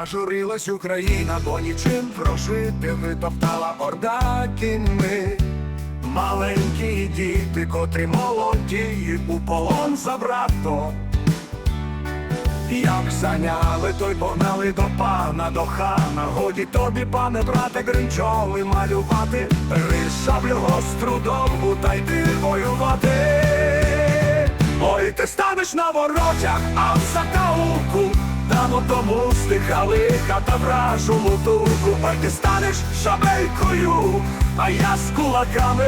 Зажурилась Україна, бо нічим прожити витоптала орда кіньми. Маленькі діти, котрі молоді, у полон забрато. Як зайняли, то й погнали до пана, до хана. Годі тобі, пане, брате, гринчоли малювати, шаблю гостру довгу та йди воювати. Ой, ти станеш на воротях, а в закаулку тому стихали та вражу лутурку. Ой, ти станеш шабелькою, а я з кулаками.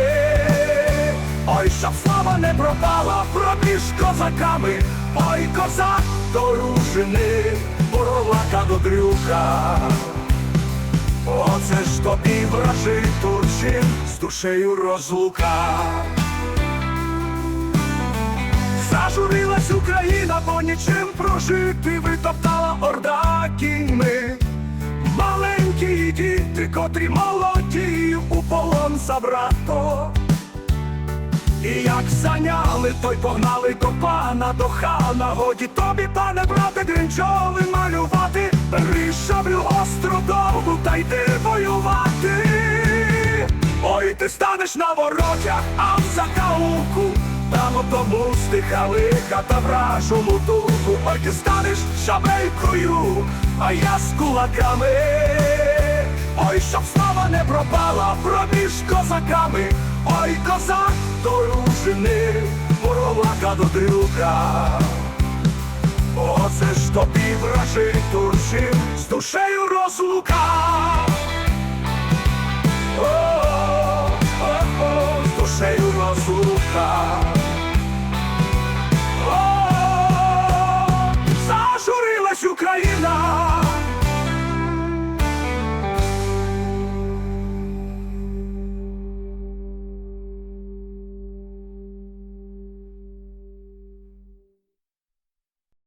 Ой, щоб слава не пропала проміж козаками, ой, козак до ружини, бурлака до дрюка. Оце ж тобі вражий турчин з душею розлука. Україна, бо нічим прожити витоптала орда кіньми. Маленькі діти, котрі молоді, у полон забрато. І як зайняли, то й погнали до пана, до хана. Годі тобі, пане, брате, гринчоли малювати. Бери шаблю довгу та йди воювати. Ой, ти станеш на воротях, а в закаулку там у тому стихали та вражу лутурку. Ой, ти станеш шабелькою, а я з кулаками. Ой, щоб слава не пропала проміж козаками, ой, козак до ружини, воровака до дрюка. Оце ж тобі вражий туршин з душею розлука. О, зажурилась Україна.